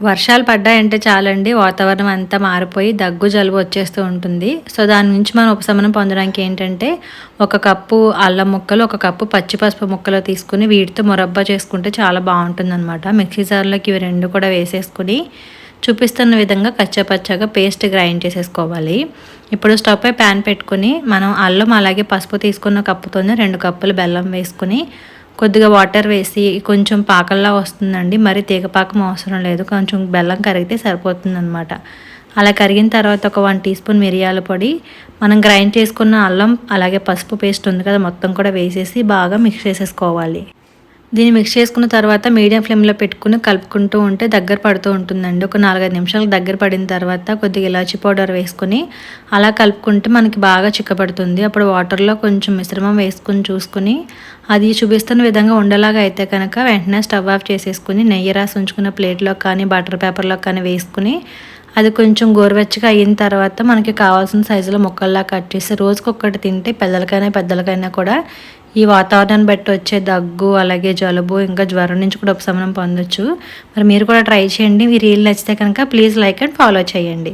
వర్షాలు పడ్డాయంటే చాలండి. వాతావరణం అంతా మారిపోయి దగ్గు జలుబు వచ్చేస్తూ ఉంటుంది. సో దాని నుంచి మనం ఉపశమనం పొందడానికి ఏంటంటే ఒక కప్పు అల్లం ముక్కలు ఒక కప్పు పచ్చి పసుపు ముక్కలు తీసుకుని వీటితో మురబ్బా చేసుకుంటే చాలా బాగుంటుంది అనమాట మిక్సీ జార్లోకి ఇవి రెండు కూడా వేసేసుకుని చూపిస్తున్న విధంగా కచ్చపచ్చగా పేస్ట్ గ్రైండ్ చేసేసుకోవాలి. ఇప్పుడు స్టవ్ పై ప్యాన్ పెట్టుకుని మనం అల్లం అలాగే పసుపు తీసుకున్న కప్పుతోనే రెండు కప్పులు బెల్లం వేసుకుని కొద్దిగా వాటర్ వేసి కొంచెం పాకల్లా వస్తుందండి. మరి తీగపాకం అవసరం లేదు. కొంచెం బెల్లం కరిగితే సరిపోతుంది అనమాట అలా కరిగిన తర్వాత ఒక వన్ టీ స్పూన్ మిరియాల పొడి మనం గ్రైండ్ చేసుకున్న అల్లం అలాగే పసుపు పేస్ట్ ఉంది కదా మొత్తం కూడా వేసేసి బాగా మిక్స్ చేసేసుకోవాలి. దీన్ని మిక్స్ చేసుకున్న తర్వాత మీడియం ఫ్లేమ్లో పెట్టుకుని కలుపుకుంటూ ఉంటే దగ్గర పడుతూ ఉంటుందండి. ఒక నాలుగైదు నిమిషాలు దగ్గర పడిన తర్వాత కొద్దిగా ఇలాచి పౌడర్ వేసుకుని అలా కలుపుకుంటే మనకి బాగా చిక్కపడుతుంది అప్పుడు వాటర్లో కొంచెం మిశ్రమం వేసుకుని చూసుకుని అది చూపిస్తున్న విధంగా ఉండేలాగా అయితే కనుక వెంటనే స్టవ్ ఆఫ్ చేసేసుకుని నెయ్యి రాసి ఉంచుకున్న ప్లేట్లో కానీ బటర్ పేపర్లో కానీ వేసుకుని అది కొంచెం గోరువెచ్చగా అయిన తర్వాత మనకి కావాల్సిన సైజులో ముక్కల్లా కట్ చేసి రోజుకొక్కటి తింటే పిల్లలకైనా పెద్దలకైనా కూడా ఈ వాతావరణాన్ని బట్టి వచ్చే దగ్గు అలాగే జలుబు ఇంకా జ్వరం నుంచి కూడా ఉపశమనం పొందొచ్చు. మరి మీరు కూడా ట్రై చేయండి. మీరు రీల్ నచ్చితే కనుక ప్లీజ్ లైక్ అండ్ ఫాలో చేయండి.